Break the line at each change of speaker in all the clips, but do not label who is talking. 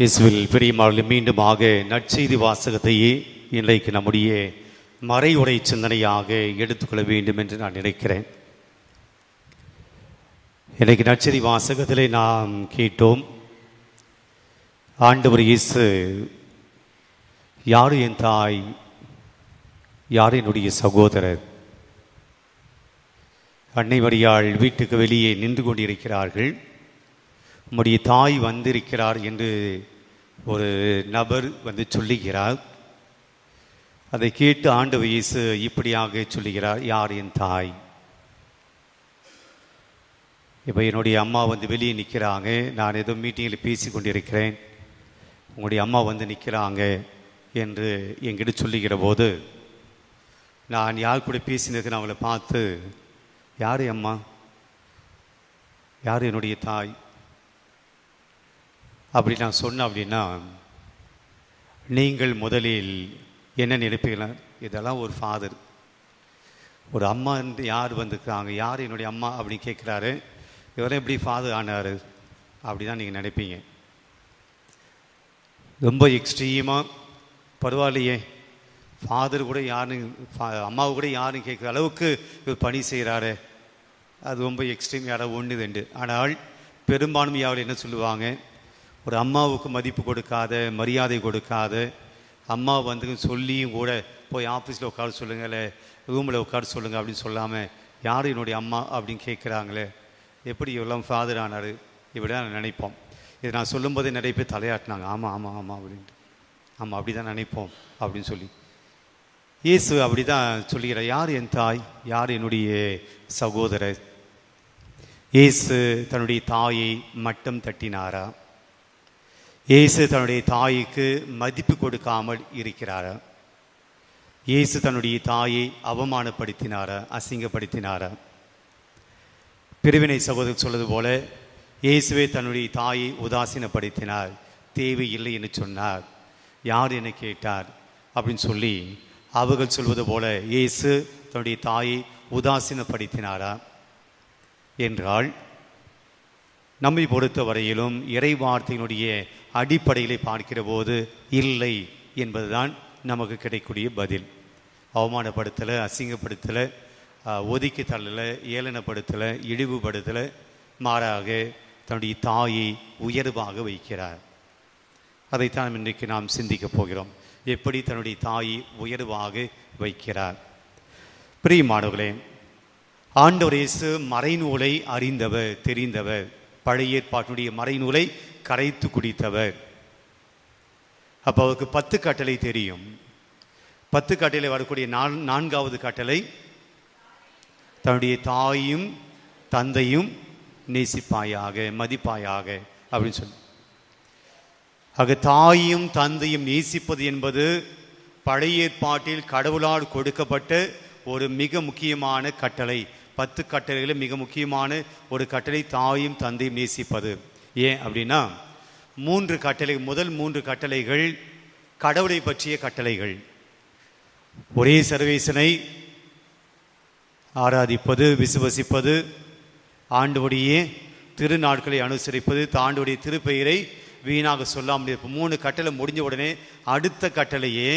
இயேசுவில் மீண்டும் மீண்டுமாக நற்செய்தி வாசகத்தையே இன்றைக்கு நம்முடைய மறைவுடை சிந்தனையாக எடுத்துக்கொள்ள வேண்டும் என்று நான் நினைக்கிறேன். இன்றைக்கு நற்செய்தி வாசகத்திலே நாம் கேட்டோம் ஆண்டவர் இயேசு யார் என் தாய் யார் என்னுடைய சகோதரர்? அன்னை மரியாள் வீட்டுக்கு வெளியே நின்று கொண்டிருக்கிறார்கள். நம்முடைய தாய் வந்திருக்கிறார் என்று ஒரு நபர் வந்து சொல்லுகிறார். அதை கேட்டு ஆண்டு வயசு இப்படியாக சொல்லுகிறார் யார் என் தாய்? இப்போ என்னுடைய அம்மா வந்து வெளியே நிற்கிறாங்க நான் ஏதோ மீட்டிங்கில் பேசி கொண்டிருக்கிறேன். உங்களுடைய அம்மா வந்து நிற்கிறாங்க என்று என்கிட்ட சொல்லுகிற போது நான் யார் கூட பேசினதுன்னு நான் அவளை பார்த்து யார் அம்மா? யார் என்னுடைய தாய்? அப்படி நான் சொன்னேன் அப்படின்னா நீங்கள் முதலில் என்ன நினைப்பீங்களா இதெல்லாம் ஒரு ஃபாதர் ஒரு அம்மா வந்து யார் வந்திருக்காங்க? யார் என்னுடைய அம்மா அப்படின்னு கேட்குறாரு. இவரை எப்படி ஃபாதர் ஆனார்? அப்படி தான் நீங்கள் நினைப்பீங்க. ரொம்ப எக்ஸ்ட்ரீமாக பரவாயில்லையே. ஃபாதர் கூட யாருன்னு அம்மாவை கூட யாருன்னு கேட்குற அளவுக்கு இவர் பணி செய்கிறாரு அது ரொம்ப எக்ஸ்ட்ரீம் யாராவது ஒன்று ரெண்டு ஆனால் பெரும்பான்மையாவில் என்ன சொல்லுவாங்க? ஒரு அம்மாவுக்கு மதிப்பு கொடுக்காத மரியாதை கொடுக்காத அம்மா வந்து சொல்லியும் கூட போய் ஆஃபீஸில் உட்கார சொல்லுங்களே ரூமில் உட்கார சொல்லுங்கள் அப்படின்னு சொல்லாமல் யார் என்னுடைய அம்மா அப்படின்னு கேட்குறாங்களே? எப்படி இவ்வளோ ஃபாதர் ஆனார்? இப்படி தான் நினைப்போம். இது நான் சொல்லும்போதே நிறைய பேர் தலையாட்டினாங்க. ஆமாம் ஆமாம் ஆமாம் அப்படின்ட்டு. ஆமாம் அப்படி தான் நினைப்போம் அப்படின்னு சொல்லி. இயேசு அப்படி தான் சொல்லுகிறார். யார் என் தாய்? யார் என்னுடைய சகோதரர்? இயேசு தன்னுடைய தாயை மட்டம் தட்டினாரா? இயேசு தன்னுடைய தாய்க்கு மதிப்பு கொடுக்காமல் இருக்கிறாரா. இயேசு தன்னுடைய தாயை அவமானப்படுத்தினாரா அசிங்கப்படுத்தினார. பிரிவினை சகோதரர் சொல்வது போல இயேசுவே தன்னுடைய தாயை உதாசீனப்படுத்தினார். இல்லை என்று சொன்னார். யார் என கேட்டார்? அப்படின்னு சொல்லி அவர்கள் சொல்வது போல இயேசு தன்னுடைய தாயை உதாசீனப்படுத்தினாரா? என்றால் நம்மை பொறுத்த வரையிலும் இறை வார்த்தையினுடைய அடிப்படையிலே பார்க்கிற போது இல்லை என்பதுதான் நமக்கு கிடைக்கக்கூடிய பதில். அவமானப்படுத்தலை அசிங்கப்படுத்தலை ஒதுக்கி தள்ளலை ஏளனப்படுத்தலை இழிவுபடுத்தலை மாறாக தன்னுடைய தாயை உயர்வாக வைக்கிறார். அதைத்தான் இன்றைக்கு நாம் சிந்திக்கப் போகிறோம். எப்படி தன்னுடைய தாயை உயர்வாக வைக்கிறார்? பிரியமானவர்களே ஆண்டவர் இயேசு மறைநூலை அறிந்தவர் தெரிந்தவர். பழைய ஏற்பாட்டினுடைய மறைநூலை கரைத்து குடித்தவர். அப்போ அவருக்கு பத்து கட்டளை தெரியும். பத்து கட்டளை வரக்கூடிய நான் நான்காவது கட்டளை தன்னுடைய தாயும் தந்தையும் நேசிப்பாயாக மதிப்பாயாக அப்படின்னு சொல்லி. ஆக தாயும் தந்தையும் நேசிப்பது என்பது பழைய ஏற்பாட்டில் கடவுளால் கொடுக்கப்பட்ட ஒரு மிக முக்கியமான கட்டளை. பத்து கட்டளைகளில் மிக முக்கியமான ஒரு கட்டளை தாயும் தந்தையும் நேசிப்பது. ஏன் அப்படின்னா மூன்று கட்டளை முதல் மூன்று கட்டளைகள் கடவுளை பற்றிய கட்டளைகள். ஒரே சர்வேசனை ஆராதிப்பது விசுவசிப்பது ஆண்டுடைய திருநாட்களை அனுசரிப்பது தாண்டுடைய திருப்பெயரை வீணாக சொல்லாமல் இருப்போம் மூணு கட்டளை முடிஞ்ச உடனே அடுத்த கட்டளையே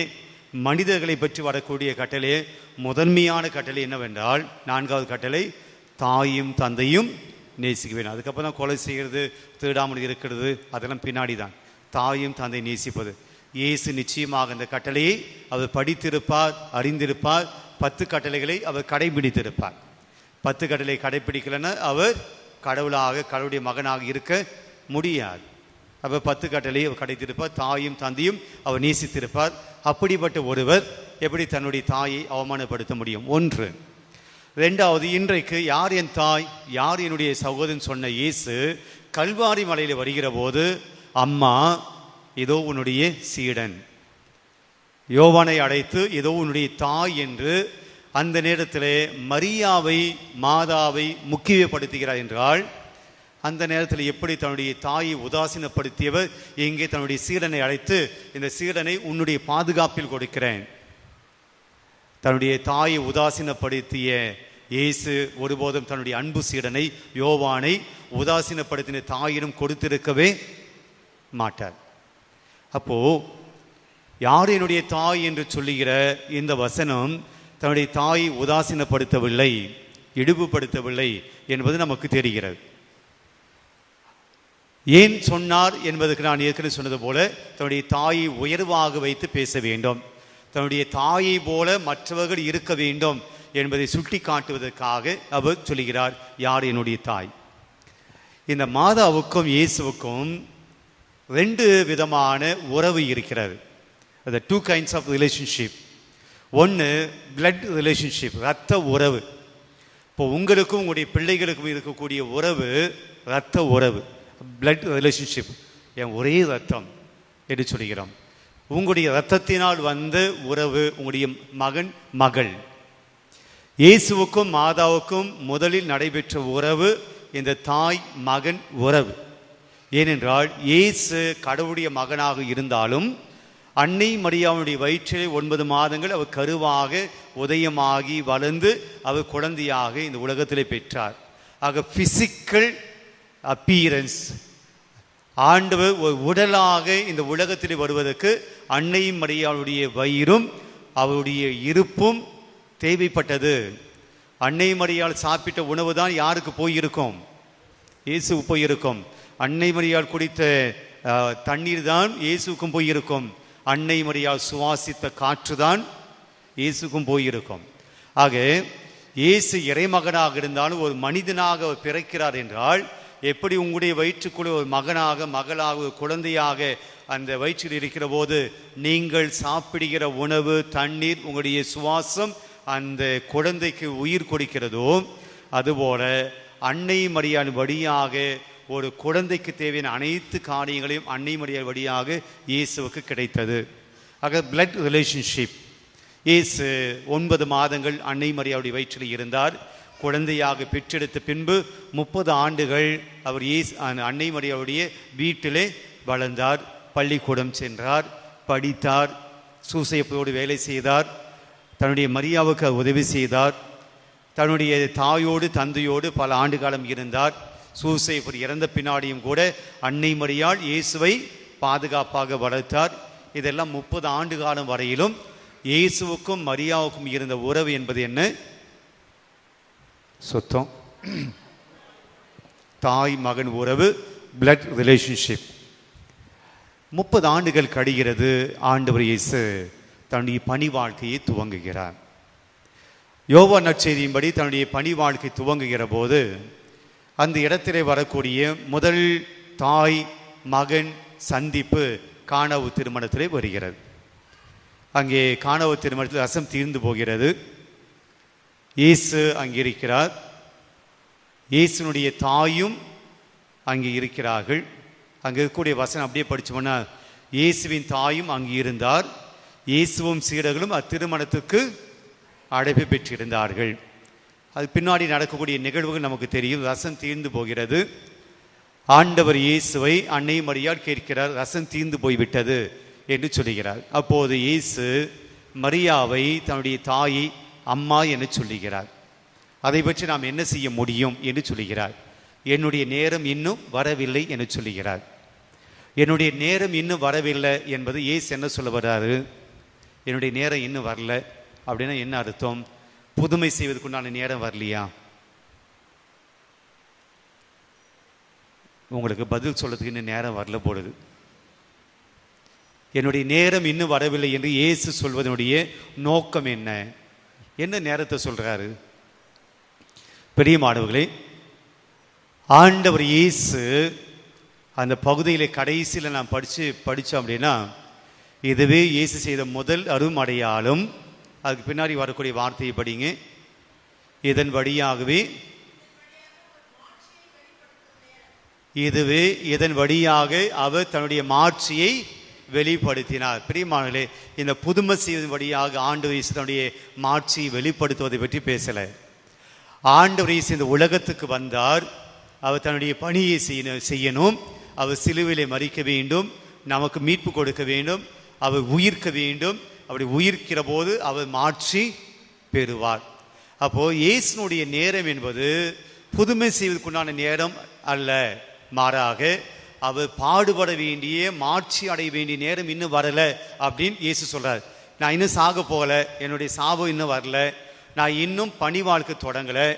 மனிதர்களை பற்றி வரக்கூடிய கட்டளையே முதன்மையான கட்டளை என்னவென்றால் நான்காவது கட்டளை தாயும் தந்தையும் நேசிக்க அதுக்கப்புறம் தான் கொலை செய்கிறது திருடாமல் இருக்கிறது அதெல்லாம் பின்னாடி தான் தாயும் தந்தை நேசிப்பது. இயேசு நிச்சயமாக அந்த கட்டளையை அவர் படித்திருப்பார் அறிந்திருப்பார். பத்து கட்டளைகளை அவர் கடைபிடித்திருப்பார். பத்து கட்டளை கடைபிடிக்கலைன்னா அவர் கடவுளாக கடவுளுடைய மகனாக இருக்க முடியாது. அவர் பத்து கட்டளை அவர் கடைத்திருப்பார். தாயும் தந்தையும் அவர் நேசித்திருப்பார். அப்படிப்பட்ட ஒருவர் எப்படி தன்னுடைய தாயை அவமானப்படுத்த முடியும்? ஒன்று ரெண்டாவது இன்றைக்கு யார் என் தாய் யார் என்னுடைய சகோதரன் சொன்ன இயேசு கல்வாரி மலையில் வருகிற போது அம்மா இதோ உன்னுடைய சீடன். யோவானை அடைத்து ஏதோ உன்னுடைய தாய் என்று அந்த நேரத்தில் மரியாவை மாதாவை முக்கியப்படுத்துகிறார் என்றால் அந்த நேரத்தில் எப்படி தன்னுடைய தாயை உதாசீனப்படுத்தியவர் இங்கே தன்னுடைய சீடனை அழைத்து இந்த சீடனை உன்னுடைய பாதுகாப்பில் கொடுக்கிறேன். தன்னுடைய தாயை உதாசீனப்படுத்திய இயேசு ஒருபோதும் தன்னுடைய அன்பு சீடனை யோவானை உதாசீனப்படுத்தின தாயிடம் கொடுத்திருக்கவே மாட்டார். அப்போ யார் என்னுடைய தாய் என்று சொல்லுகிற இந்த வசனம் தன்னுடைய தாயை உதாசீனப்படுத்தவில்லை இழிவுபடுத்தவில்லை என்பது நமக்கு தெரிகிறது. ஏன் சொன்னார் என்பதற்கு நான் ஏற்கனவே சொன்னது போல தன்னுடைய தாயை உயர்வாக வைத்து பேச வேண்டும். தன்னுடைய தாயை போல மற்றவர்கள் இருக்க வேண்டும் என்பதை சுட்டி காட்டுவதற்காக அவர் சொல்கிறார் யார் என்னுடைய தாய்? இந்த மாதாவுக்கும் இயேசுவுக்கும் ரெண்டு விதமான உறவு இருக்கிறது. அந்த டூ கைண்ட்ஸ் ஆஃப் ரிலேஷன்ஷிப் ஒன்று பிளட் ரிலேஷன்ஷிப் ரத்த உறவு. இப்போ உங்களுக்கும் உங்களுடைய பிள்ளைகளுக்கும் இருக்கக்கூடிய உறவு ரத்த உறவு. பிளட் ரிலேஷன்ஷிப் என் ஒரே ரத்தம் என்று சொல்கிறோம். உங்களுடைய ரத்தத்தினால் வந்த உறவு உங்களுடைய மகன் மகள். இயேசுவுக்கும் மாதாவுக்கும் முதலில் நடைபெற்ற உறவு இந்த தாய் மகன் உறவு. ஏனென்றால் இயேசு கடவுளுடைய மகனாக இருந்தாலும் அன்னை மரியாவுடைய வயிற்றில் ஒன்பது மாதங்கள் அவர் கருவாக உதயமாகி வளர்ந்து அவர் குழந்தையாக இந்த உலகத்திலே பெற்றார். ஆக பிசிக்கல் அப்பீரன்ஸ் ஆண்டவர் ஒரு உடலாக இந்த உலகத்தில் வருவதற்கு அன்னையும் மரியாளுடைய வயிறும் அவருடைய இருப்பும் தேவைப்பட்டது. அன்னை மரியாள் சாப்பிட்ட உணவு தான் யாருக்கு போயிருக்கும்? இயேசு போயிருக்கும். அன்னை மரியாள் குடித்த தண்ணீர் தான் இயேசுக்கும் போயிருக்கும். அன்னை மரியாள் சுவாசித்த காற்று தான் இயேசுக்கும் போயிருக்கும். ஆக இயேசு இறைமகனாக இருந்தாலும் ஒரு மனிதனாக பிறக்கிறார் என்றால் எப்படி உங்களுடைய வயிற்றுக்குள்ளே ஒரு மகனாக மகளாக ஒரு குழந்தையாக அந்த வயிற்றில் இருக்கிற போது நீங்கள் சாப்பிடுகிற உணவு தண்ணீர் உங்களுடைய சுவாசம் அந்த குழந்தைக்கு உயிர் கொடுக்கிறதோ அதுபோல அன்னை மரியான் வழியாக ஒரு குழந்தைக்கு தேவையான அனைத்து காரியங்களையும் அன்னை மரியாள் வழியாக இயேசுவுக்கு கிடைத்தது. ஆக பிளட் ரிலேஷன்ஷிப் இயேசு ஒன்பது மாதங்கள் அன்னை மரியாவுடைய வயிற்றில் இருந்தார். குழந்தையாக பெற்றெடுத்த பின்பு முப்பது ஆண்டுகள் அவர் இயேசு அந்த அன்னை மரியாவுடைய வீட்டிலே வளர்ந்தார். பள்ளிக்கூடம் சென்றார் படித்தார் சூசையப்போடு வேலை செய்தார் தன்னுடைய மரியாவுக்கு உதவி செய்தார். தன்னுடைய தாயோடு தந்தையோடு பல ஆண்டு காலம் இருந்தார். சூசையப்பர் இறந்த பின்னாடியும் கூட அன்னை மரியால் இயேசுவை பாதுகாப்பாக வளர்த்தார். இதெல்லாம் முப்பது ஆண்டு காலம் வரையிலும் இயேசுவுக்கும் மரியாவுக்கும் இருந்த உறவு என்பது என்ன? சுத்தம் தாய் மகன் உறவு பிளட் ரிலேஷன்ஷிப் முப்பது ஆண்டுகள் கழிகிறது ஆண்டவர் இயேசு தன்னுடைய பணி வாழ்க்கையை துவங்குகிறார். யோவா நற்செய்தியின்படி தன்னுடைய பணி வாழ்க்கை துவங்குகிற போது அந்த இடத்திலே வரக்கூடிய முதல் தாய் மகன் சந்திப்பு காணவு திருமணத்திலே வருகிறது. அங்கே காணவு திருமணத்தில் ரசம் தீர்ந்து போகிறது. இயேசு அங்கே இருக்கிறார் இயேசுனுடைய தாயும் அங்கே இருக்கிறார்கள். அங்கே இருக்கக்கூடிய வசனம் அப்படியே படித்தோம்னா இயேசுவின் தாயும் அங்கே இருந்தார். இயேசுவும் சீடர்களும் அத்திருமணத்துக்கு அழைப்பு பெற்றிருந்தார்கள். அது பின்னாடி நடக்கக்கூடிய நிகழ்வுகள் நமக்கு தெரியும். ரசம் தீர்ந்து போகிறது. ஆண்டவர் இயேசுவை அன்னை மரியால் கேட்கிறார். ரசம் தீர்ந்து போய்விட்டது என்று சொல்லுகிறார். அப்போது இயேசு மரியாவை தன்னுடைய தாயை அம்மா என்று சொல்லுகிறார். அதை பற்றி நாம் என்ன செய்ய முடியும் என்று சொல்லுகிறார். என்னுடைய நேரம் இன்னும் வரவில்லை என்று சொல்லுகிறார். என்னுடைய நேரம் இன்னும் வரவில்லை என்பது ஏசு என்ன சொல்ல வர்றாரு என்னுடைய நேரம் இன்னும் வரல. அப்படின்னா என்ன அர்த்தம்? புதுமை செய்வதற்குண்டான நேரம் வரலையா? உங்களுக்கு பதில் சொல்றதுக்கு இன்னும் நேரம் வரல போடுது என்னுடைய நேரம் இன்னும் வரவில்லை என்று இயேசு சொல்வதனுடைய நோக்கம் என்ன? என்ன நேரத்தை சொல்கிறாரு பெரிய மாணவர்களே ஆண்டவர் இயேசு அந்த பகுதியில் கடைசியில் நான் படித்து படித்தோம் அப்படின்னா இதுவே இயேசு செய்த முதல் அருமடையாலும் அதுக்கு பின்னாடி வரக்கூடிய வார்த்தையை படிங்க. இதன் வழியாகவே இதுவே இதன் வழியாக அவர் தன்னுடைய மாட்சியை வெளிப்படுத்தினார். பிரியமானங்களே இந்த புதுமை செய்வதன் வழியாக ஆண்டு இயேசு மாட்சியை வெளிப்படுத்துவதை பற்றி பேசலை. ஆண்டவர் இயேசு இந்த உலகத்துக்கு வந்தார். அவர் தன்னுடைய பணியை செய்யணும் செய்யணும். அவர் சிலுவிலை மறிக்க வேண்டும். நமக்கு மீட்பு கொடுக்க வேண்டும். அவர் உயிர்க்க வேண்டும். அப்படி உயிர்க்கிற போது அவர் மாற்றி பெறுவார். அப்போது இயேசுனுடைய நேரம் என்பது புதுமை செய்வதற்குண்டான நேரம் அல்ல மாறாக அவர் பாடுபட வேண்டிய மாட்சி அடைய வேண்டிய நேரம் இன்னும் வரலை அப்படின்னு இயேசு சொல்கிறார் நான் இன்னும் சாக போகலை என்னுடைய சாபம் இன்னும் வரல. நான் இன்னும் பணி வாழ்க்கை தொடங்கலை.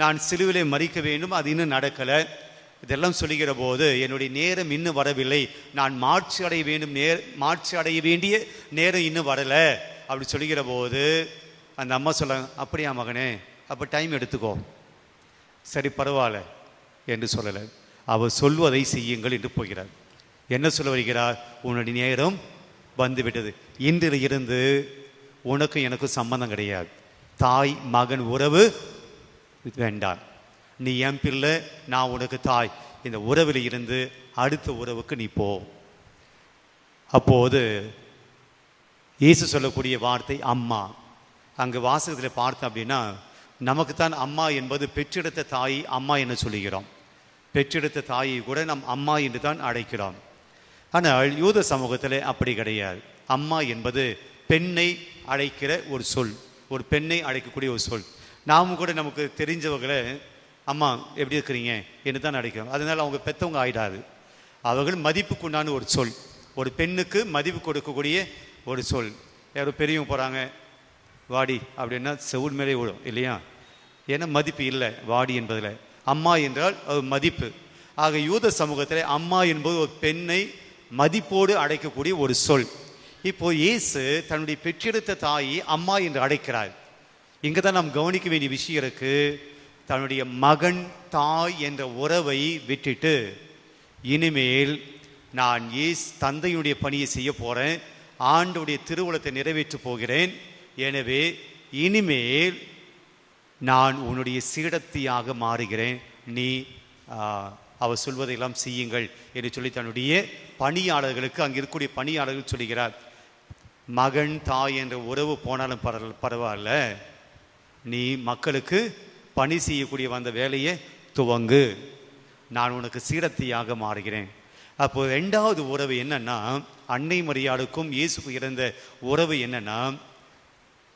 நான் சிலுவிலை மறிக்க வேண்டும் அது இன்னும் நடக்கலை. இதெல்லாம் சொல்லுகிற போது என்னுடைய நேரம் இன்னும் வரவில்லை. நான் மாட்சி அடைய வேண்டும் நேர் மாட்சி அடைய வேண்டிய நேரம் இன்னும் வரலை. அப்படி சொல்லுகிற போது அந்த அம்மா சொல்ல அப்படியா மகனே அப்போ டைம் எடுத்துக்கோ. சரி பரவாயில்ல என்று சொல்லலை. அவர் சொல்வதை செய்யுங்கள் என்று போகிறார். என்ன சொல்ல வருகிறார்? உன்னுடைய நேரம் வந்துவிட்டது. இன்றில் இருந்து உனக்கும் எனக்கும் சம்பந்தம் கிடையாது. தாய் மகன் உறவு வேண்டாம். நீ என் பிள்ளை நான் உனக்கு தாய். இந்த உறவில் இருந்து அடுத்த உறவுக்கு நீ போ. அப்போது இயேசு சொல்லக்கூடிய வார்த்தை அம்மா. அங்கே வாசகத்தில் பார்த்தோம் அப்படின்னா நமக்குத்தான் அம்மா என்பது பெற்றெடுத்த தாய் அம்மா என்று சொல்லுகிறோம். பெற்றெடுத்த தாயை கூட நாம் அம்மா என்று தான் அழைக்கிறோம். ஆனால் யூத சமூகத்தில் அப்படி கிடையாது. அம்மா என்பது பெண்ணை அழைக்கிற ஒரு சொல் ஒரு பெண்ணை அழைக்கக்கூடிய ஒரு சொல். நாமும் கூட நமக்கு தெரிஞ்சவங்களை அம்மா எப்படி இருக்கிறீங்க? என்று தான் அழைக்கிறோம். அதனால் அவங்க பெற்றவங்க ஆயிடாது. அவர்கள் மதிப்புக்குண்டான ஒரு சொல் ஒரு பெண்ணுக்கு மதிப்பு கொடுக்கக்கூடிய ஒரு சொல். யாரோ பெரியவங்க போகிறாங்க வாடி அப்படின்னா செவுள் மேலே விழும் இல்லையா? ஏன்னா மதிப்பு இல்லை வாடி என்பதில். அம்மா என்றால் அது மதிப்பு. ஆக யூத சமூகத்தில் அம்மா என்பது ஒரு பெண்ணை மதிப்போடு அடைக்கக்கூடிய ஒரு சொல். இப்போ இயேசு தன்னுடைய பெற்றெடுத்த தாயை அம்மா என்று அழைக்கிறார் இங்கே தான் நாம் கவனிக்க வேண்டிய விஷயம் இருக்கு. தன்னுடைய மகன் தாய் என்ற உறவை விட்டுட்டு இனிமேல் நான் ஏஸ் தந்தையுடைய பணியை செய்ய போகிறேன் ஆண்டுடைய திருவுளத்தை நிறைவேற்ற போகிறேன். எனவே இனிமேல் நான் உன்னுடைய சீடத்தியாக மாறுகிறேன். நீ அவர் சொல்வதையெல்லாம் செய்யுங்கள் என்று சொல்லி தன்னுடைய பணியாளர்களுக்கு அங்கே இருக்கக்கூடிய பணியாளர்கள் சொல்கிறார். மகன் தாய் என்ற உறவு போனாலும் பரவ பரவாயில்ல. நீ மக்களுக்கு பணி செய்யக்கூடிய வந்த வேலையை துவங்கு. நான் உனக்கு சீரத்தியாக மாறுகிறேன். அப்போ ரெண்டாவது உறவு என்னன்னா அன்னை மரியாளுக்கும் இயேசுக்கும் இருந்த உறவு என்னன்னா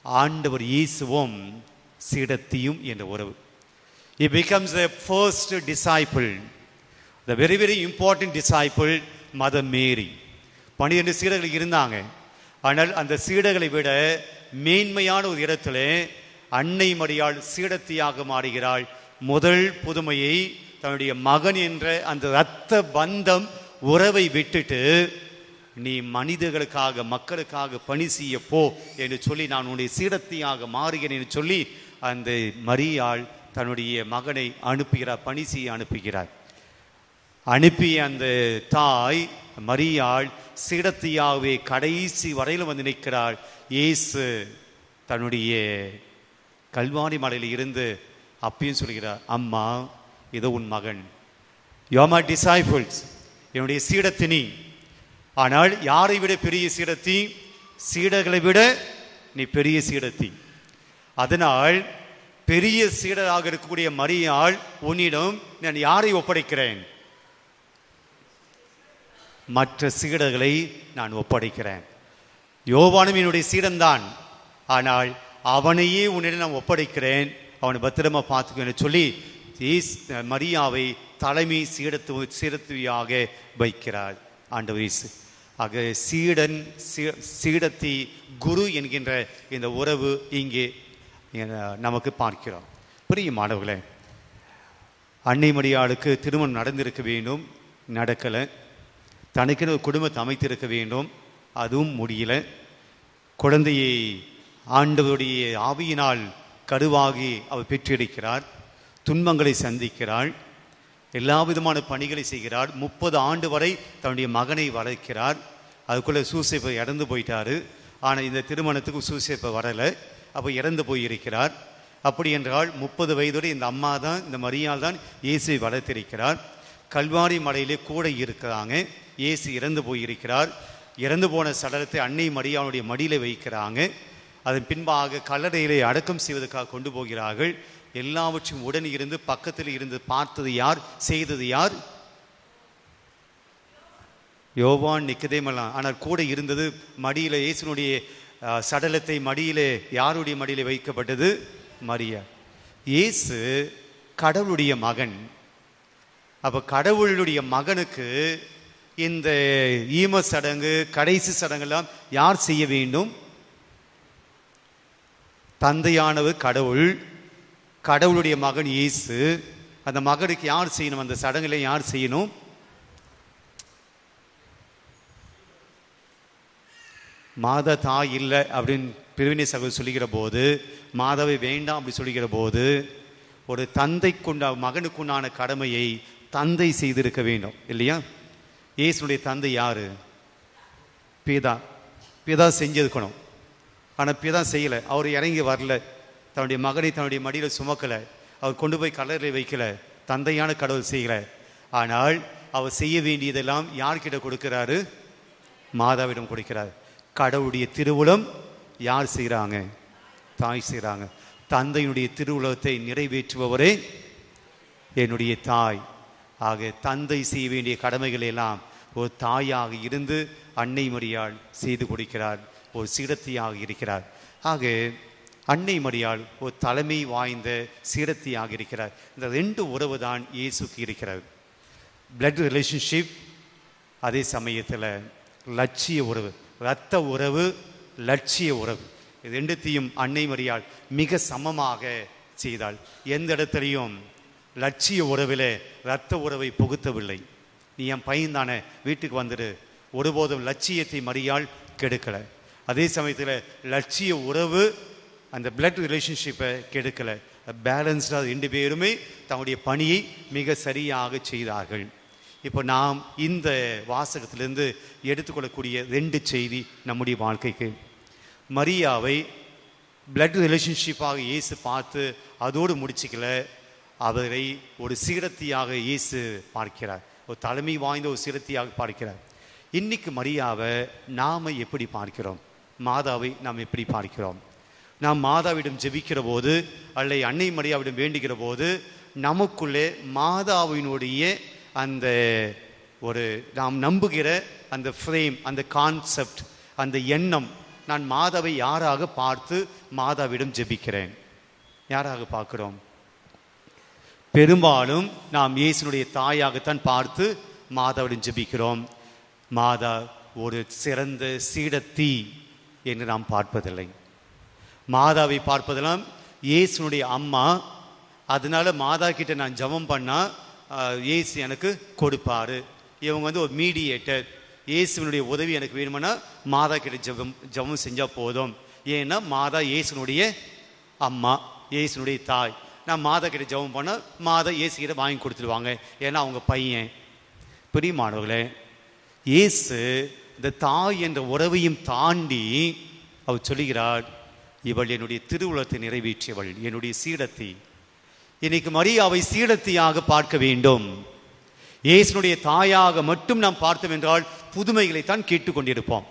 ஆண்டவர் இயேசுவும் சீடத்தியும் என்ற உறவு. இ becomes the first disciple the very very important disciple Mother Mary பன்னிரெண்டு சீடர்கள் இருந்தாங்க. ஆனால் அந்த சீடர்களை விட மேன்மையான ஒரு இடத்துல அன்னை மடியால் சீடத்தியாக மாறுகிறாள். முதல் புதுமையை தன்னுடைய மகன் என்ற அந்த இரத்த பந்தம் உறவை விட்டுட்டு நீ மனிதர்களுக்காக மக்களுக்காக பணி செய்ய போ என்று சொல்லி நான் உன்னுடைய சீடத்தியாக மாறுகிறேன் என்று சொல்லி அந்த மரியாள் தன்னுடைய மகனை அனுப்புகிறார் பணி செய்ய அனுப்புகிறார். அனுப்பிய அந்த தாய் மரியாள் சீடத்தியாகவே கடைசி வரையிலும் வந்து நிற்கிறாள். இயேசு தன்னுடைய கல்வாணி மலையில் இருந்து அப்பயும் சொல்கிறார் அம்மா இது உன் மகன். யோமா டிசைபிள்ஸ் என்னுடைய சீடத்தினி ஆனால் யாரை விட பெரிய சீடத்தி? சீடர்களை விட நீ பெரிய சீடத்தி. அதனால் பெரிய சீடராக இருக்கக்கூடிய மரியாள் உன்னிடம் நான் யாரை ஒப்படைக்கிறேன்? மற்ற சீடர்களை நான் ஒப்படைக்கிறேன். யோவானும் என்னுடைய சீடன்தான். ஆனால் அவனையே உன்னிடம் நான் ஒப்படைக்கிறேன். அவனை பத்திரமா பார்த்துக்கன்னு சொல்லி மரியாவை தலைமை சீடத்து சீடத்துவியாக வைக்கிறார். ஆண்டவர் இயேசு. ஆக சீடன் சீ- சீடத்தி குரு என்கின்ற இந்த உறவு இங்கே நமக்கு பார்க்கிறோம். பிரியமானவர்களே அன்னை மடியாளுக்கு திருமணம் நடந்திருக்க வேண்டும் நடக்கலை. தனக்கென ஒரு குடும்பத்தை அமைத்திருக்க வேண்டும் அதுவும் முடியல. குழந்தையை ஆண்டவருடைய ஆவியினால் கருவாகி அவர் பெற்றெடுக்கிறார் துன்பங்களை சந்திக்கிறாள் எல்லா விதமான பணிகளை செய்கிறார். முப்பது ஆண்டு வரை தன்னுடைய மகனை வளர்க்கிறார். அதுக்குள்ளே சூசேப்பை இறந்து போயிட்டாரு. ஆனால் இந்த திருமணத்துக்கு சூசேப்பை வரலை. அப்போ இறந்து போயிருக்கிறார். அப்படி என்றால் முப்பது வயதோடு இந்த அம்மா தான் இந்த மரியால் தான் இயேசுவை வளர்த்திருக்கிறார். கல்வாரி மலையிலே கூட இருக்கிறாங்க. இயேசு இறந்து போயிருக்கிறார். இறந்து போன சடலத்தை அன்னை மரியாளுடைய மடியில் வைக்கிறாங்க. அதன் பின்பாக கல்லறையிலே அடக்கம் செய்வதற்காக கொண்டு போகிறார்கள். எல்லாவற்றையும் உடன் இருந்து பக்கத்தில் இருந்து பார்த்தது யார்? செய்தது யார்? யோவான் நிக்கதேமெல்லாம் ஆனால் கூட இருந்தது மடியில் இயேசுனுடைய சடலத்தை மடியிலே யாருடைய மடியிலே வைக்கப்பட்டது? மரியா. இயேசு கடவுளுடைய மகன். அப்போ கடவுளுடைய மகனுக்கு இந்த ஈம சடங்கு கடைசி சடங்கெல்லாம் யார் செய்ய வேண்டும்? தந்தையானவர் கடவுள். கடவுளுடைய மகன் இயேசு. அந்த மகனுக்கு யார் செய்யணும்? அந்த சடங்குல யார் செய்யணும்? மாதா தாய் இல்லை அப்படின்னு பிரிவினை சகோதரி சொல்லுகிற போது மாதாவை வேண்டாம் அப்படி சொல்லுகிற போது ஒரு தந்தைக்குண்ட மகனுக்குண்டான கடமையை தந்தை செய்திருக்க வேண்டும் இல்லையா? இயேசுடைய தந்தை யார்? பிதா. பிதா செஞ்சிருக்கணும் ஆனால் பிதா செய்யலை. அவர் இறங்கி வரல. தன்னுடைய மகனை தன்னுடைய மடியில் சுமக்கலை. அவர் கொண்டு போய் கலரில் வைக்கலை. தந்தையான கடவுள் செய்யலை. ஆனால் அவர் செய்ய வேண்டியதெல்லாம் யார்கிட்ட கொடுக்கிறாரு? மாதாவிடம் கொடுக்கிறார். கடவுளுடைய திருவுளம் யார் செய்கிறாங்க தாய் செய்கிறாங்க தந்தையினுடைய திருவுலகத்தை நிறைவேற்றுபவரே என்னுடைய தாய். ஆக தந்தை செய்ய வேண்டிய கடமைகளை எல்லாம் ஒரு தாயாக இருந்து அன்னை மரியாள் செய்து கொடுக்கிறார். ஒரு சீரத்தியாக இருக்கிறார். ஆக அன்னை மரியாள் ஒரு தலைமை வாய்ந்த சீரத்தியாக இருக்கிறார். இந்த ரெண்டு உறவு தான் இயேசுக்கு இருக்கிறது. பிளட் ரிலேஷன்ஷிப் அதே சமயத்தில் லட்சிய உறவு. இரத்த உறவு லட்சிய உறவு. இது ரெண்டுத்தையும் அன்னை மரியாள் மிக சமமாக செய்தாள். எந்த இடத்துலையும் லட்சிய உறவில் இரத்த உறவை புகுத்தவில்லை. நீ என் பையன் தானே வீட்டுக்கு வந்துடு ஒருபோதும் லட்சியத்தை மறியால் கெடுக்கலை. அதே சமயத்தில் லட்சிய உறவு அந்த பிளட் ரிலேஷன்ஷிப்பை கெடுக்கலை. பேலன்ஸ்டாக ரெண்டு பேருமே தன்னுடைய பணியை மிக சரியாக செய்தார்கள். இப்போ நாம் இந்த வாசகத்திலிருந்து எடுத்துக்கொள்ளக்கூடிய ரெண்டு செய்தி நம்முடைய வாழ்க்கைக்கு. மரியாவை பிளட் ரிலேஷன்ஷிப்பாக இயேசு பார்த்து அதோடு முடிச்சிக்கல அவரை ஒரு சீரத்தியாக இயேசு பார்க்கிறார். ஒரு தலைமை வாய்ந்த ஒரு சீரத்தியாக பார்க்கிறார். இன்னைக்கு மரியாவை நாம் எப்படி பார்க்கிறோம்? மாதாவை நாம் எப்படி பார்க்கிறோம்? நாம் மாதாவிடம் ஜெபிக்கிற போது அல்ல அன்னை மரியாவிடம் வேண்டுகிற போது நமக்குள்ளே மாதாவினுடைய அந்த ஒரு நாம் நம்புகிற அந்த ஃப்ரேம் அந்த கான்செப்ட் அந்த எண்ணம் நான் மாதாவை யாராக பார்த்து மாதாவிடம் ஜெபிக்கிறேன்? யாராக பார்க்கிறோம்? பெரும்பாலும் நாம் இயேசுனுடைய தாயாகத்தான் பார்த்து மாதாவிடம் ஜெபிக்கிறோம். மாதா ஒரு சிறந்த சீடத்தி என்று நாம் பார்ப்பதில்லை. மாதாவை பார்ப்பதெல்லாம் இயேசுனுடைய அம்மா அதனால மாதா கிட்ட நான் ஜெபம் பண்ணால் இயேசு எனக்கு கொடுப்பாரு. இவங்க வந்து ஒரு மீடியேட்டர் இயேசுவினுடைய உதவி எனக்கு வேணும்னா மாதா கிட்ட ஜெபம் ஜெபம் செஞ்சால் போதும். ஏன்னா மாதா இயேசுனுடைய அம்மா இயேசுனுடைய தாய். நான் மாதா கிட்ட ஜெபம் பண்ணால் மாதா இயேசு கிட்ட வாங்கி கொடுத்துருவாங்க ஏன்னா அவங்க பையன். பிரியமானவர்களே இயேசு இந்த தாய் என்ற உறவையும் தாண்டி அவர் சொல்லுகிறார் இவள் என்னுடைய திருவுளத்தை நிறைவேற்றியவள். என்னுடைய சீடத்தை இன்னைக்கு மரியாவை சீடத்தியாக பார்க்க வேண்டும். இயேசுனுடைய தாயாக மட்டும் நாம் பார்த்தோம் என்றால் புதுமைகளைத்தான் கேட்டுக்கொண்டிருப்போம்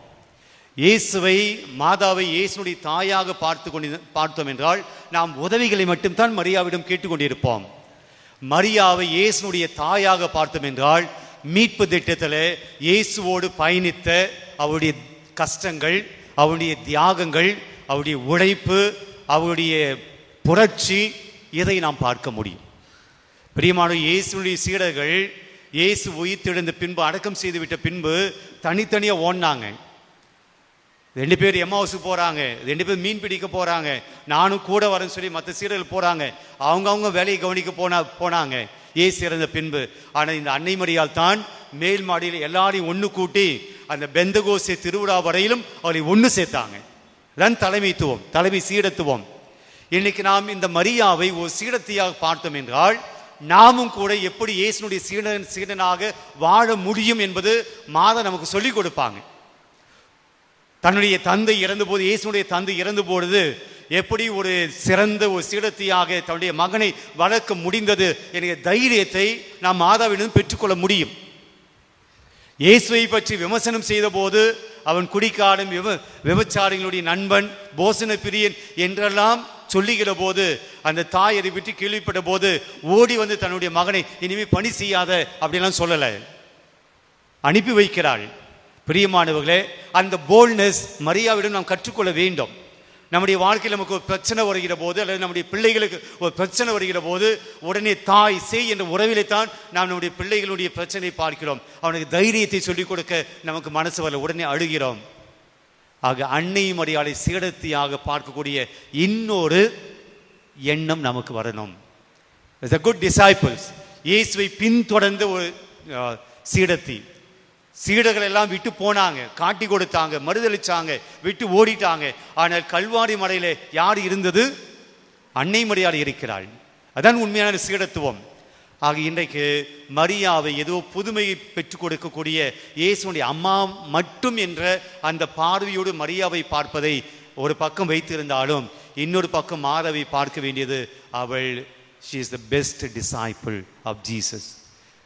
இயேசுவை மாதாவை இயேசுனுடைய தாயாக பார்த்து கொண்டு பார்த்தோம் என்றால் நாம் உதவிகளை மட்டும்தான் மரியாவிடம் கேட்டுக்கொண்டிருப்போம் மரியாவை இயேசுனுடைய தாயாக பார்த்தோம் என்றால் மீட்பு திட்டத்தில் இயேசுவோடு பயணித்த அவருடைய கஷ்டங்கள் அவருடைய தியாகங்கள் அவருடைய உழைப்பு அவருடைய புரட்சி இதை நாம் பார்க்க முடியும்? பிரியமான இயேசுடைய சீடர்கள் இயேசு உயிர்த்தெழுந்த பின்பு அடக்கம் செய்துவிட்ட பின்பு தனித்தனியாக ஓடினாங்க. ரெண்டு பேர் எம்மாவுக்கு போகிறாங்க ரெண்டு பேர் மீன் பிடிக்க போகிறாங்க நானும் கூட வரேன்னு சொல்லி மற்ற சீடர்கள் போகிறாங்க அவங்கவுங்க வேலையை கவனிக்க போனா போனாங்க. இயேசு இறந்த பின்பு. ஆனால் இந்த அன்னை மரியால் தான் மேல் மாடியில் எல்லாரையும் ஒன்று கூட்டி அந்த பெந்தகோசை திருவிழா வரையிலும் அவரை ஒன்று சேர்த்தாங்க. தான் தலைமைத்துவம் தலைமை சீடத்துவம். இன்னைக்கு நாம் இந்த மரியாவை ஒரு சீடத்தியாக பார்த்தோம் என்றால் நாமும் கூட எப்படி இயேசுனுடைய சீடன் சீடனாக வாழ முடியும் என்பது மாதா நமக்கு சொல்லிக் கொடுப்பாங்க. தன்னுடைய தந்தை இறந்தபோது இயேசுனுடைய தந்தை இறந்து பொழுது எப்படி ஒரு சிறந்த ஒரு சீடத்தியாக தன்னுடைய மகனை வளர்க்க முடிந்தது என்கிற தைரியத்தை நாம் மாதாவிடம் பெற்றுக்கொள்ள முடியும். இயேசுவை பற்றி விமர்சனம் செய்த போது அவன் குடிக்காடும் விவ விபச்சாரிகளுடைய நண்பன் போசன பிரியன் என்றெல்லாம் சொல்லுகிற போது அந்த தாய் அதை பற்றி கேள்விப்பட்ட போது ஓடி வந்து தன்னுடைய மகனை இனிமேல் பணி செய்யாத அப்படிலாம் சொல்லலை. அனுப்பி வைக்கிறாள். பிரியமானவர்களே அந்த போல்னஸ் மரியாவிடம் நாம் கற்றுக்கொள்ள வேண்டும். நம்முடைய வாழ்க்கையில் நமக்கு ஒரு பிரச்சனை வருகிற போது அல்லது நம்முடைய பிள்ளைகளுக்கு ஒரு பிரச்சனை வருகிற போது உடனே தாய் செய் என்ற உறவிலே தான் நாம் நம்முடைய பிள்ளைகளுடைய பிரச்சனையை பார்க்கிறோம். அவனுக்கு தைரியத்தை சொல்லிக் கொடுக்க நமக்கு மனசு வரல. உடனே அழுகிறோம். ஆக அன்னை மரியாதை சீடத்தியாக பார்க்கக்கூடிய இன்னொரு எண்ணம் நமக்கு வரணும். இஸ் அ குட் டிசைபிள்ஸ் இயேசுவை பின்தொடர்ந்த ஒரு சீடத்தி சீடர்கள் எல்லாம் விட்டு போனாங்க காட்டி கொடுத்தாங்க மறுதளிச்சாங்க விட்டு ஓடிட்டாங்க. ஆனால் கல்வாரி மலையில் யார் இருந்தது? அன்னை மரியாதை இருக்கிறாள். அதான் உண்மையான சீடத்துவம். ஆக இன்றைக்கு மரியாவை ஏதோ புதுமையை பெற்றுக் கொடுக்கக்கூடிய இயேசுடைய அம்மா மட்டும் என்ற அந்த பார்வையோடு மரியாவை பார்ப்பதை ஒரு பக்கம் வைத்திருந்தாலும் இன்னொரு பக்கம் மாதவை பார்க்க வேண்டியது அவள் she is the best disciple of Jesus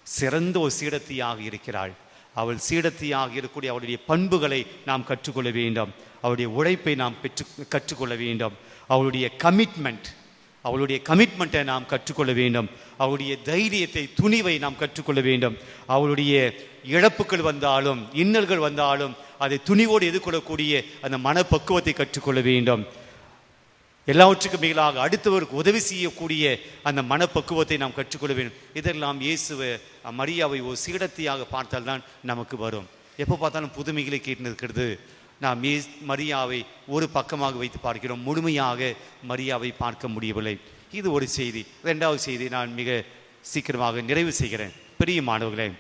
சிறந்த ஒரு சீடத்தியாக இருக்கிறாள். அவள் சீடத்தியாக இருக்கக்கூடிய அவளுடைய பண்புகளை நாம் கற்றுக்கொள்ள வேண்டும். அவளுடைய உழைப்பை நாம் பெற்று கற்றுக்கொள்ள வேண்டும். அவளுடைய கமிட்மெண்ட் அவளுடைய கமிட்மெண்ட்டை நாம் கற்றுக்கொள்ள வேண்டும். அவளுடைய தைரியத்தை துணிவை நாம் கற்றுக்கொள்ள வேண்டும். அவளுடைய இழப்புகள் வந்தாலும் இன்னல்கள் வந்தாலும் அதை துணிவோடு எதிர்கொள்ளக்கூடிய அந்த மனப்பக்குவத்தை கற்றுக்கொள்ள வேண்டும். எல்லாவற்றுக்கும் மேலாக அடுத்தவருக்கு உதவி செய்யக்கூடிய அந்த மனப்பக்குவத்தை நாம் கற்றுக்கொள்ள வேண்டும். இதெல்லாம் இயேசுவை மரியாவை ஒரு சீடத்தையாக பார்த்தால்தான் நமக்கு வரும். எப்போ பார்த்தாலும் புதுமைகளை கேட்டு நிற்கிறது நாம் மரியாவை ஒரு பக்கமாக வைத்து பார்க்கிறோம். முழுமையாக மரியாவை பார்க்க முடியவில்லை. இது ஒரு செய்தி. ரெண்டாவது செய்தி நான் மிக சீக்கிரமாக நிறைவு செய்கிறேன். பெரிய மாணவர்களே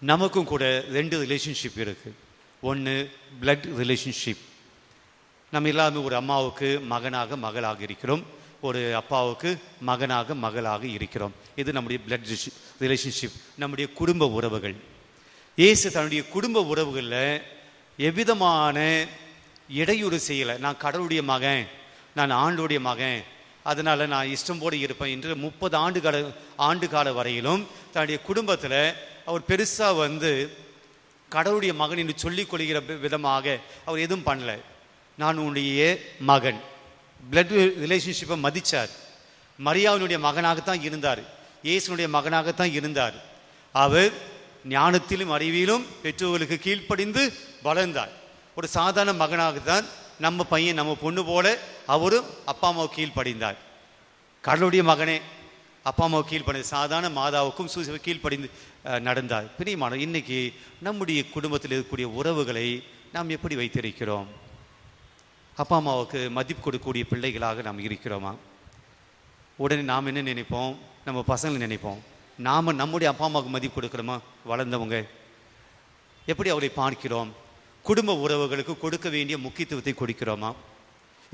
நமக்கும் கூட ரெண்டு ரிலேஷன்ஷிப் இருக்குது ஒன்று பிளட் ரிலேஷன்ஷிப் நம்ம எல்லாமே ஒரு அம்மாவுக்கு மகனாக மகளாக இருக்கிறோம். ஒரு அப்பாவுக்கு மகனாக மகளாக இருக்கிறோம். இது நம்முடைய பிளட் ரிலேஷன்ஷிப் நம்முடைய குடும்ப உறவுகள். இயேசு தன்னுடைய குடும்ப உறவுகளில் எவ்விதமான இடையூறு செய்யலை. நான் கடவுளுடைய மகன் நான் ஆண்டுடைய மகன். அதனால் நான் இஷ்டம் போடு இருப்பேன் என்று முப்பது ஆண்டு கால ஆண்டு கால வரையிலும் தன்னுடைய குடும்பத்தில் அவர் பெருசாக வந்து கடவுளுடைய மகன் என்று சொல்லிக் கொள்கிற விதமாக அவர் எதுவும் பண்ணல. நான் உன்னுடைய மகன். பிளட் ரிலேஷன்ஷிப்பை மதித்தார் மரியாவினுடைய மகனாகத்தான் இருந்தார். இயேசுனுடைய மகனாகத்தான் இருந்தார். அவர் ஞானத்திலும் அறிவிலும் பெற்றோர்களுக்கு கீழ்ப்படிந்து வளர்ந்தார். ஒரு சாதாரண மகனாகத்தான் நம்ம பையன் நம்ம பொண்ணு போல அவரும் அப்பா அம்மாவுக்கு கீழ்ப்படிந்தார் கடவுளுடைய மகனே அப்பா அம்மா படிந்த சாதாரண மாதாவுக்கும் சூச கீழ் படிந்து நடந்தார். பிரியமான இன்னைக்கு நம்முடைய குடும்பத்தில் இருக்கக்கூடிய உறவுகளை நாம் எப்படி வைத்திருக்கிறோம்? அப்பா அம்மாவுக்கு மதிப்பு கொடுக்கக்கூடிய பிள்ளைகளாக நாம் இருக்கிறோமா? உடனே நாம் என்ன நினைப்போம்? நம்ம பசங்களை நினைப்போம். நாம் நம்முடைய அப்பா அம்மாவுக்கு மதிப்பு கொடுக்குறோமா? வளர்ந்தவங்க எப்படி அவரை பார்க்கிறோம்? குடும்ப உறவுகளுக்கு கொடுக்க வேண்டிய முக்கியத்துவத்தை கொடுக்கிறோமா?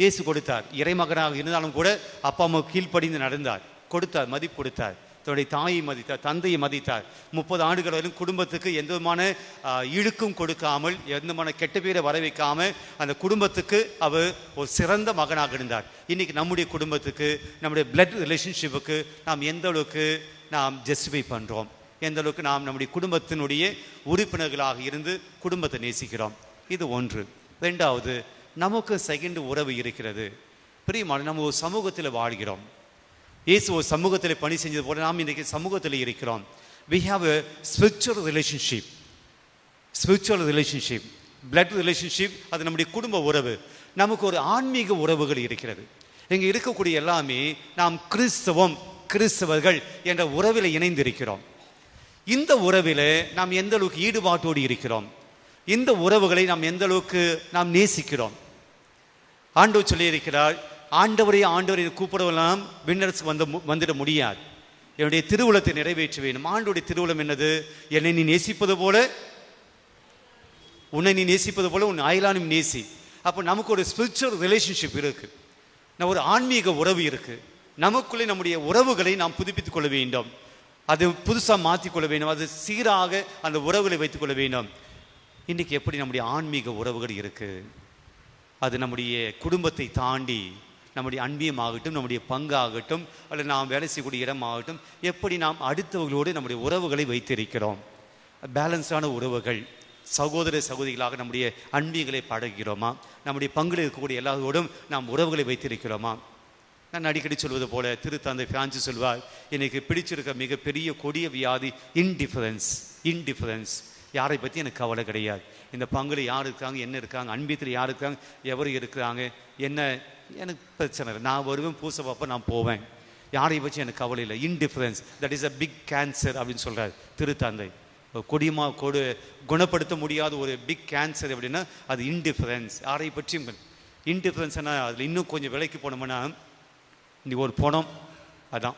இயேசு கொடுத்தார். இறைமகனாக இருந்தாலும் கூட அப்பா அம்மா கீழ்ப்படிந்து நடந்தார். கொடுத்தார் மதிப்பு கொடுத்தார். தன்னுடைய தாயை மதித்தார் தந்தையை மதித்தார். முப்பது ஆண்டுகள் வரையும் குடும்பத்துக்கு எந்த விதமான இழுக்கும் கொடுக்காமல் எந்த விதமான கெட்ட பேரை வர வைக்காமல் அந்த குடும்பத்துக்கு அவர் ஒரு சிறந்த மகனாக இருந்தார். இன்றைக்கி நம்முடைய குடும்பத்துக்கு நம்முடைய பிளட் ரிலேஷன்ஷிப்புக்கு நாம் எந்த அளவுக்கு நாம் ஜஸ்டிஃபை பண்ணுறோம் எந்த அளவுக்கு நாம் நம்முடைய குடும்பத்தினுடைய உறுப்பினர்களாக இருந்து குடும்பத்தை நேசிக்கிறோம். இது ஒன்று. ரெண்டாவது நமக்கு செகண்ட் உறவு இருக்கிறது. பிரியமான நம்ம ஒரு சமூகத்தில் வாழ்கிறோம். இயேசு ஒரு சமூகத்தில் பணி செஞ்சது போல நாம் இன்றைக்கு சமூகத்தில் இருக்கிறோம். We have a spiritual relationship spiritual relationship blood relationship அது நம்முடைய குடும்ப உறவு. நமக்கு ஒரு ஆன்மீக உறவுகள் இருக்கிறது. இங்கே இருக்கக்கூடிய எல்லாமே நாம் கிறிஸ்தவம் கிறிஸ்தவர்கள் என்ற உறவில் இணைந்திருக்கிறோம். இந்த உறவில் நாம் எந்த அளவுக்கு ஈடுபாட்டோடு இருக்கிறோம்? இந்த உறவுகளை நாம் எந்த அளவுக்கு நாம் நேசிக்கிறோம்? ஆண்டவர் சொல்லியிருக்கிறார் ஆண்டவரை ஆண்டவரை கூப்பிடவெல்லாம் விண்ணரசு வந்து வந்துட முடியாது. என்னுடைய திருவுளத்தை நிறைவேற்ற வேண்டும். ஆண்டோடைய திருவுளம் என்னது? என்னை நீ நேசிப்பது போல உன்னை நீ நேசிப்பது போல உன் அயலானும் நேசி. அப்போ நமக்கு ஒரு ஸ்பிரிச்சுவல் ரிலேஷன்ஷிப் இருக்கு. நான் ஒரு ஆன்மீக உறவு இருக்கு. நமக்குள்ளே நம்முடைய உறவுகளை நாம் புதுப்பித்துக் கொள்ள வேண்டும். அது புதுசாக மாற்றிக்கொள்ள வேண்டும். அது சீராக அந்த உறவுகளை வைத்துக் கொள்ள வேண்டும். இன்றைக்கி எப்படி நம்முடைய ஆன்மீக உறவுகள் இருக்குது அது நம்முடைய குடும்பத்தை தாண்டி நம்முடைய அன்பியம் ஆகட்டும் நம்முடைய பங்காகட்டும் அல்லது நாம் வேலை செய்யக்கூடிய இடமாகட்டும் எப்படி நாம் அடுத்தவர்களோடு நம்முடைய உறவுகளை வைத்திருக்கிறோம்? பேலன்ஸான உறவுகள் சகோதர சகோதரிகளாக நம்முடைய அன்பியங்களை பழகிறோமா நம்முடைய பங்கில் இருக்கக்கூடிய எல்லாரோடும் நாம் உறவுகளை வைத்திருக்கிறோமா? நான் அடிக்கடி சொல்வது போல திருத்தந்தை பிரான்சி சொல்வார் எனக்கு பிடிச்சிருக்க மிகப்பெரிய கொடிய வியாதி இன்டிஃபரன்ஸ் இன்டிஃபரன்ஸ் யாரை பற்றி எனக்கு கவலை கிடையாது. இந்த பங்கில் யார் இருக்காங்க என்ன இருக்காங்க அன்பியத்தில் யார் இருக்காங்க எவர் இருக்கிறாங்க என்ன எனக்கு பிரச்சனை இல்லை. நான் வருவேன் பூசை பார்ப்ப நான் போவேன். யாரை பற்றி எனக்கு கவலை இல்லை. Indifference that is a big cancer அப்படின்னு சொல்கிறார் திருத்தந்தை கொடியமாக கொடு குணப்படுத்த முடியாத ஒரு பிக் கேன்சர் அப்படின்னா அது இன்டிஃபரன்ஸ் யாரை பற்றியும் இன்டிஃபரன்ஸ்னால் அதில் இன்னும் கொஞ்சம் விலைக்கு போனோம்னா நீ ஒரு பணம் அதான்.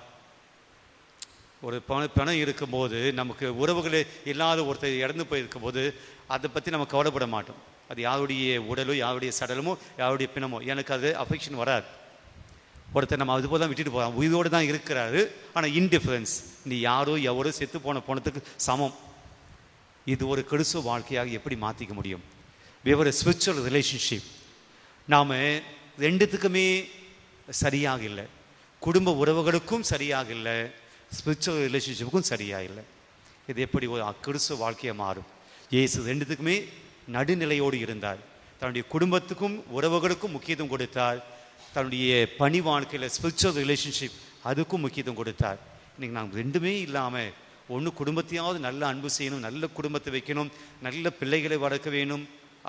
ஒரு பணம் பணம் இருக்கும்போது நமக்கு உறவுகளே இல்லாத ஒருத்தர் இறந்து போயிருக்கும்போது அதை பற்றி நம்ம கவலைப்பட மாட்டோம். அது யாருடைய உடலோ யாருடைய சடலமோ யாருடைய பிணமோ எனக்கு அது அஃபெக்ஷன் வராது. ஒருத்தர் நம்ம அது போல் தான் விட்டுட்டு போகிறோம் உயிரோடு தான் இருக்கிறாரு ஆனால் இன்டிஃபரன்ஸ் நீ யாரோ எவரோ செத்து போன போனதுக்கு சமம். இது ஒரு கெடுசு வாழ்க்கையாக எப்படி மாற்றிக்க முடியும்? விவர் ஸ்பிரிச்சுவல் ரிலேஷன்ஷிப் நாம் ரெண்டுத்துக்குமே சரியாக இல்லை. குடும்ப உறவுகளுக்கும் சரியாக இல்லை ஸ்பிரிச்சுவல் ரிலேஷன்ஷிப்புக்கும் சரியாக இல்லை இது எப்படி ஒரு கிறிஸ்துவ வாழ்க்கையை மாறும்? இயேசு ரெண்டுத்துக்குமே நடுநிலையோடு இருந்தார். தன்னுடைய குடும்பத்துக்கும் உறவுகளுக்கும் முக்கியத்துவம் கொடுத்தார். தன்னுடைய பணி வாழ்க்கையில் ஸ்பிரிச்சுவல் ரிலேஷன்ஷிப் அதுக்கும் முக்கியத்துவம் கொடுத்தார். இன்றைக்கி நாங்கள் ரெண்டுமே இல்லாமல் ஒன்று குடும்பத்தையாவது நல்ல அன்பு செய்யணும் நல்ல குடும்பத்தை வைக்கணும் நல்ல பிள்ளைகளை வளர்க்க வேணும்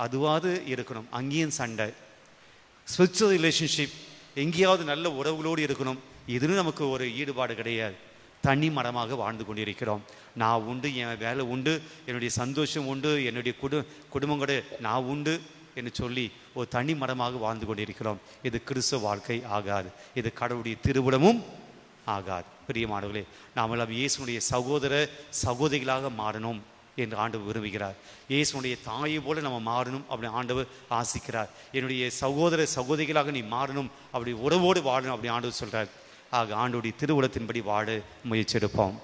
அதுவாவது இருக்கணும். அங்கேயும் சண்டை. ஸ்பிரிச்சுவல் ரிலேஷன்ஷிப் எங்கேயாவது நல்ல உறவுகளோடு இருக்கணும். இதுன்னு நமக்கு ஒரு ஈடுபாடு கிடையாது. தனி மரமாக வாழ்ந்து கொண்டிருக்கிறோம். நான் உண்டு என் வேலை உண்டு என்னுடைய சந்தோஷம் உண்டு என்னுடைய குடு குடும்பம் கூட நான் உண்டு என்று சொல்லி ஒரு தனி மரமாக வாழ்ந்து கொண்டிருக்கிறோம். இது கிறிஸ்துவ வாழ்க்கை ஆகாது. இது கடவுளுடைய திருவிழமும் ஆகாது. பிரியமானவர்களே நாமெல்லாம் இயேசுனுடைய சகோதர சகோதரிகளாக மாறணும். என்று ஆண்டவர் விரும்புகிறார். இயேசுனுடைய தாயை போல நம்ம மாறணும் அப்படி ஆண்டவர் ஆசிக்கிறார். என்னுடைய சகோதர சகோதரிகளாக நீ மாறணும் அப்படி உறவோடு வாழணும் அப்படி ஆண்டவர் சொல்கிறார் ஆக ஆண்டுடைய திருவுளத்தின்படி வாழ முயற்சி எடுப்போம்.